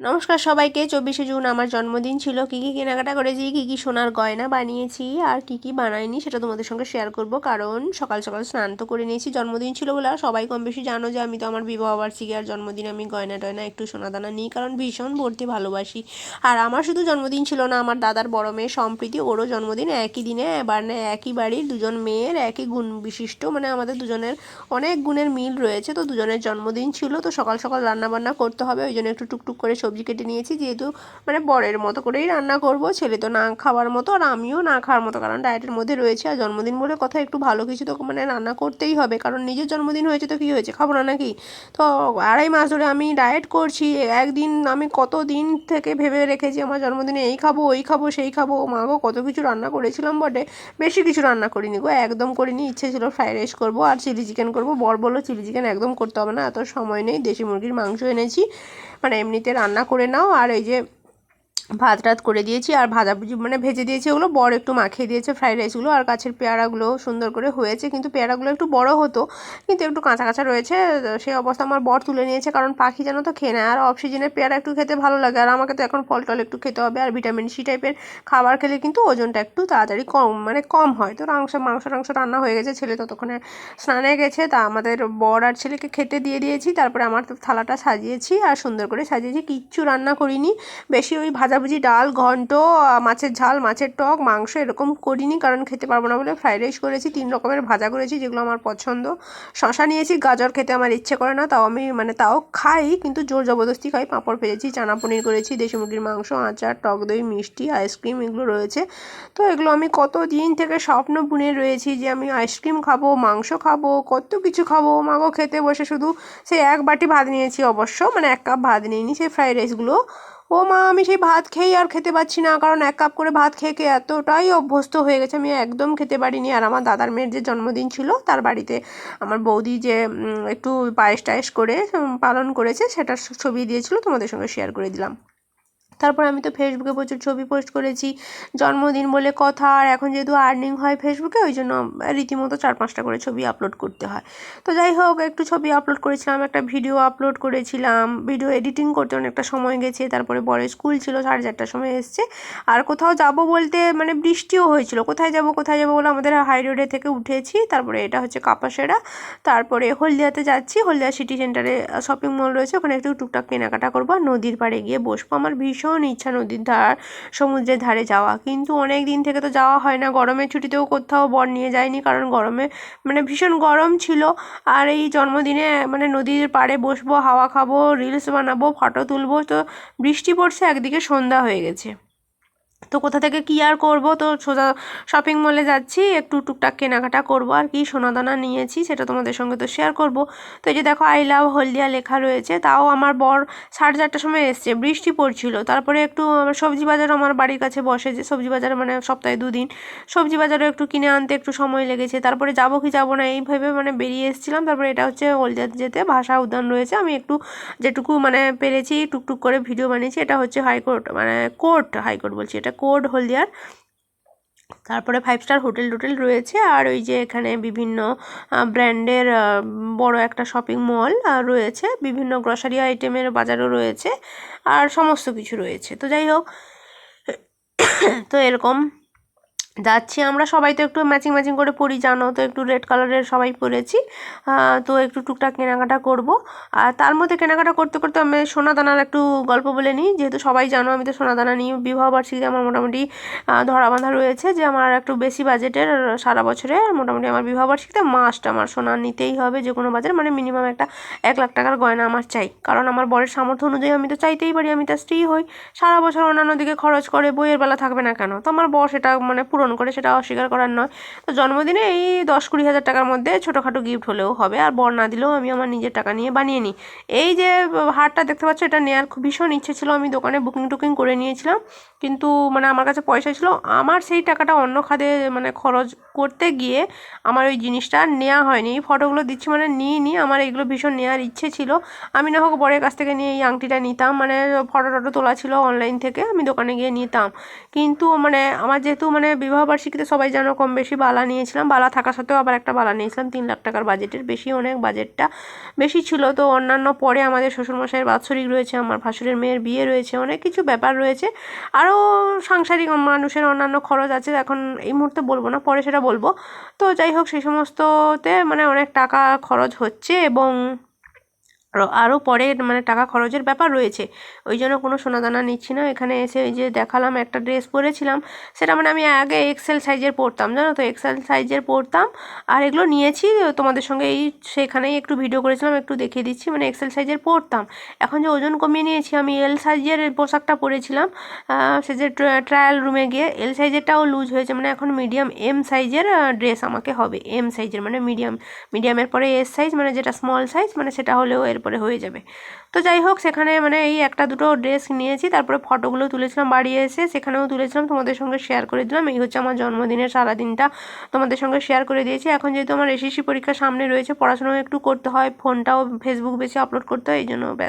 নমস্কার সবাইকে। চব্বিশে জুন আমার জন্মদিন ছিল। কী কী কেনাকাটা করেছি, কী কী সোনার গয়না বানিয়েছি আর কী কী বানাইনি সেটা তোমাদের সঙ্গে শেয়ার করব। কারণ সকাল সকাল স্নান তো করে নিয়েছি। জন্মদিন ছিল বলে আর সবাই কম বেশি জানো যে আমি তো আমার বিবাহ বার্ষিকী আর জন্মদিন আমি গয়না টয়না একটু সোনা দানা নিই। কারণ ভীষণ ভর্তি ভালোবাসি। আর আমার শুধু জন্মদিন ছিল না, আমার দাদার বড় মেয়ে সম্প্রীতি ওরও জন্মদিন একই দিনে। এবার না, একই বাড়ির দুজন মেয়ের একই গুণ বিশিষ্ট। মানে আমাদের দুজনের অনেক গুণের মিল রয়েছে। তো দুজনের জন্মদিন ছিল। তো সকাল সকাল রান্না বান্না করতে হবে। ওই জন্য একটু টুকটুক করে সবজি কেটে নিয়েছি, যেহেতু মানে বরের মতো করেই রান্না করব। ছেলে তো না খাওয়ার মতো আর আমিও না খাওয়ার মতো, কারণ ডায়েটের মধ্যে রয়েছে। আর জন্মদিন বলে কথা একটু ভালো কিছু তো মানে রান্না করতেই হবে, কারণ নিজের জন্মদিন হয়েছে তো কী হয়েছে, খাব না নাকি? তো আড়াই মাস ধরে আমি ডায়েট করছি, একদিন আমি কত দিন থেকে ভেবে রেখেছি আমার জন্মদিনে এই খাব, ওই খাব, সেই খাব। মা গো, কত কিছু রান্না করেছিলাম বটে, বেশি কিছু রান্না করিনি গো, একদম করিনি, ইচ্ছে ছিল ফ্রাইড রাইস করব আর চিলি চিকেন করব। বর বলল, চিলি চিকেন একদম করতে হবে না, এত সময় নেই, দেশি মুরগির মাংস এনেছি। মানে এমনিতে রান্না করে নাও। আর এই যে ভাত রাত করে দিয়েছি আর ভাজাভুজি মানে ভেজে দিয়েছি ওগুলো। বড় একটু মাখিয়ে দিয়েছে ফ্রাইড রাইসগুলো আর গাছের পেয়ারাগুলো সুন্দর করে হয়েছে। কিন্তু পেয়ারাগুলো একটু বড় হতো, কিন্তু একটু কাঁচা কাঁচা রয়েছে। সেই অবস্থা আমার বর তুলে নিয়েছে কারণ পাখি যেন তো খেয়ে নেয়। আর অফ পেয়ারা একটু খেতে ভালো লাগে। আর আমাকে তো এখন ফল টল একটু খেতে হবে। আর ভিটামিন সি টাইপের খাবার খেলে কিন্তু ওজনটা একটু তাড়াতাড়ি কম মানে কম হয়। তো মাংস মাংস টাংস রান্না হয়ে গেছে। ছেলে ততক্ষণে স্নানে গেছে। তা আমাদের বর আর ছেলেকে খেতে দিয়ে দিয়েছি। তারপরে আমার তো থালাটা সাজিয়েছি আর সুন্দর করে সাজিয়েছি। কিচ্ছু রান্না করিনি। বেশি ওই ভাজাভুজি ডাল, ঘন্ট মাছের ঝাল, মাছের টক, মাংস এরকম করিনি কারণ খেতে পারব না বলে ফ্রাইড রাইস করেছি, তিন রকমের ভাজা করেছি যেগুলো আমার পছন্দ। শশা নিয়েছি, গাজর খেতে আমার ইচ্ছে করে না, তাও আমি মানে তাও খাই, কিন্তু জোর জবরদস্তি খাই, পাঁপড় ভেজেছি, চানা পনির করেছি, দেশি মুরগির মাংস, আচার, টক দই, মিষ্টি আইসক্রিম এগুলো রয়েছে। তো এগুলো আমি কত দিন থেকে স্বপ্ন বুনে রয়েছি যে আমি আইসক্রিম খাব, মাংস খাব, কত কিছু খাব, মাগো খেতে বসে শুধু সেই এক বাটি ভাত নিয়েছি অবশ্য মানে এক কাপ ভাত নিইনি, সেই ফ্রাইড রাইসগুলো ও মা, আমি সেই ভাত খেয়েই আর খেতে পারছি না। কারণ এক কাপ করে ভাত খেয়ে খেয়ে এতটাই অভ্যস্ত হয়ে গেছে, আমি একদম খেতে পারিনি। আর আমার দাদার মেয়ের যে জন্মদিন ছিল, তার বাড়িতে আমার বৌদি যে একটু পায়েস টায়েস করে পালন করেছে, সেটার ছবি দিয়েছিল, তোমাদের সঙ্গে শেয়ার করে দিলাম। তারপর আমি তো ফেসবুকে প্রচুর ছবি পোস্ট করেছি, জন্মদিন বলে কথা, আর এখন যেহেতু আর্নিং হয় ফেসবুকে ওই জন্য রীতিমতো চার পাঁচটা করে ছবি আপলোড করতে হয়। তো যাই হোক, একটু ছবি আপলোড করেছিলাম, একটা ভিডিও আপলোড করেছিলাম ভিডিও এডিটিং করতে অনেকটা সময় গেছে, তারপরে বড় স্কুল ছিল, সাড়ে চারটার সময় এসছে, আর কোথাও যাব বলতে মানে বৃষ্টিও হয়েছিল, কোথায় যাব কোথায় যাব বলে আমাদের হাই রোডে থেকে উঠেছি, তারপরে এটা হচ্ছে কাপাসেরা, তারপরে হলদিয়াতে যাচ্ছি, হলদিয়া সিটি সেন্টারে শপিং মল রয়েছে, ওখানে একটু টুকটাক কেনাকাটা করব, আর নদীর পাড়ে গিয়ে বসবো, আমার ভীষণ ভীষণ ইচ্ছা নদীর ধার, সমুদ্রের ধারে যাওয়া। কিন্তু অনেক দিন থেকে তো যাওয়া হয় না। গরমের ছুটিতেও কোথাও বর নিয়ে যায়নি কারণ গরমে মানে ভীষণ গরম ছিল। আর এই জন্মদিনে মানে নদীর পাড়ে বসবো, হাওয়া খাব রিলস বানাবো ফটো তুলবো, তো বৃষ্টি পড়ছে, একদিকে সন্ধ্যা হয়ে গেছে। তো কোথা থেকে কী আর করব? তো সোজা শপিং মলে যাচ্ছি, একটু টুকটাক কেনাকাটা করব আর কি, সোনাদানা নিয়েছি, সেটা তোমাদের সঙ্গে তো শেয়ার করব। তো এই যে দেখো আই লাভ হলদিয়া লেখা রয়েছে, তাও আমার বর সাড়ে চারটার সময় এসছে, বৃষ্টি পড়ছিল। তারপরে একটু আমার সবজি বাজার আমার বাড়ির কাছে বসে যে, সবজি বাজার মানে সপ্তাহে দুদিন, সবজি বাজারও একটু কিনে আনতে একটু সময় লেগেছে। তারপরে যাব কি যাব না এইভাবে মানে বেরিয়ে এসেছিলাম। তারপরে এটা হচ্ছে হলদিয়াতে যেতে, ভাষা উদ্যান রয়েছে, আমি একটু যেটুকু মানে পেরেছি, টুকটুক করে ভিডিও বানিয়েছি, এটা হচ্ছে হাইকোর্ট মানে কোর্ট হাইকোর্ট বলছি, এটা কোড হলদিয়ার। তারপরে ফাইভ স্টার হোটেল টোটেল রয়েছে আর ওই যে এখানে বিভিন্ন ব্র্যান্ডের বড় একটা শপিং মল রয়েছে। বিভিন্ন গ্রসারি আইটেমের বাজারও রয়েছে আর সমস্ত কিছু রয়েছে। তো যাই হোক, তো এরকম যাচ্ছি, আমরা সবাই তো একটু ম্যাচিং ম্যাচিং করে পরি জানো তো একটু রেড কালারের সবাই পরেছি তো একটু টুকটাক কেনাকাটা করব। আর তার মধ্যে কেনাকাটা করতে করতে আমি সোনা দানার একটু গল্প বলে নিই। যেহেতু সবাই জানো, আমি তো সোনা দানা নিই বিবাহ বার্ষিকীতে আমার মোটামুটি ধরা বাঁধা রয়েছে যে আমার একটু বেশি বাজেটের সারা বছরে মোটামুটি আমার বিবাহ বার্ষিকীতে মাস্ট আমার সোনা নিতেই হবে যে কোনো বাজার মানে মিনিমাম একটা এক লাখ টাকার গয়না আমার চাই। কারণ আমার বরের সামর্থ্য অনুযায়ী আমি তো চাইতেই পারি, আমি তার স্ত্রী হই। সারা বছর অন্যান্য দিকে খরচ করে, বইয়ের বেলা থাকবে না কেন? তো আমার বর সেটা মানে পূরণ পূরণ করে সেটা অস্বীকার করার নয়। তো জন্মদিনে এই দশ কুড়ি হাজার টাকার মধ্যে ছোটোখাটো গিফট হলেও হবে। আর বর না দিলেও আমি আমার নিজের টাকা নিয়ে বানিয়ে নিই। এই যে হারটা দেখতে পাচ্ছ, এটা নেওয়ার খুব ভীষণ ইচ্ছে ছিল। আমি দোকানে বুকিং টুকিং করে নিয়েছিলাম। কিন্তু মানে আমার কাছে পয়সা ছিল। আমার সেই টাকাটা অন্য খাদে মানে খরচ করতে গিয়ে আমার ওই জিনিসটা নেওয়া হয়নি। এই ফটোগুলো দিচ্ছি মানে নিই আমার এগুলো ভীষণ নেওয়ার ইচ্ছে ছিল। আমি না হোক বরের কাছ থেকে নিয়ে এই আংটিটা নিতাম। মানে ফটো টটো তোলা ছিল অনলাইন থেকে। আমি দোকানে গিয়ে নিতাম। কিন্তু মানে আমার যেহেতু মানে বিবাহ বিবাহবার্ষিকীতে সবাই জানো কম বেশি বালা নিয়েছিলাম। বালা থাকা সত্ত্বেও আবার একটা বালা নিয়েছিলাম, তিন লাখ টাকার বাজেটের। বেশি অনেক বাজেটটা বেশি ছিল। তো অন্যান্য পরে আমাদের শ্বশুরমশাইয়ের বাৎসরিক রয়েছে, আমার ভাসুরের মেয়ের বিয়ে রয়েছে, অনেক কিছু ব্যাপার রয়েছে। আরও সাংসারিক মানুষের অন্যান্য খরচ আছে, এখন এই মুহূর্তে বলব না, পরে সেটা বলব। তো যাই হোক, সেই সমস্ততে মানে অনেক টাকা খরচ হচ্ছে এবং আরও পরে মানে টাকা খরচের ব্যাপার রয়েছে। ওই জন্য কোনো সোনাদানা নিচ্ছি না। এখানে এসে ওই যে দেখালাম, একটা ড্রেস পরেছিলাম। সেটা মানে আমি আগে এক্সেল সাইজের পরতাম, জানো তো? এক্সেল সাইজের পরতাম। আর এগুলো নিয়েছি তোমাদের সঙ্গে এই সেখানেই একটু ভিডিও করেছিলাম, একটু দেখিয়ে দিচ্ছি। মানে এক্সেল সাইজের পরতাম। এখন যে ওজন কমিয়ে নিয়েছি, আমি এল সাইজের পোশাকটা পরেছিলাম। সে যে ট্রায়াল রুমে গিয়ে এল সাইজেরটাও লুজ হয়েছে। মানে এখন মিডিয়াম এম সাইজের ড্রেস আমাকে হবে। এম সাইজের মানে মিডিয়াম মিডিয়ামের পরে এস সাইজ মানে যেটা স্মল সাইজ মানে সেটা হলেও এরপরে হয়ে যাবে। তো যাই হোক, সেখানে মানে এই একটা দুটো ড্রেস নিয়েছি, তারপরে ফটোগুলো তুলেছিলাম বাড়ি এসে, সেখানেও তুলেছিলাম, তোমাদের সঙ্গে শেয়ার করে দিলাম। এই হচ্ছে আমার জন্মদিনের সারাদিনটা, তোমাদের সঙ্গে শেয়ার করে দিয়েছি। এখন যেহেতু আমার এসএসসি পরীক্ষা সামনে রয়েছে, পড়াশোনাও একটু করতে হয়, ফোনটাও ফেসবুক বেশি আপলোড করতে হয়, এই জন্য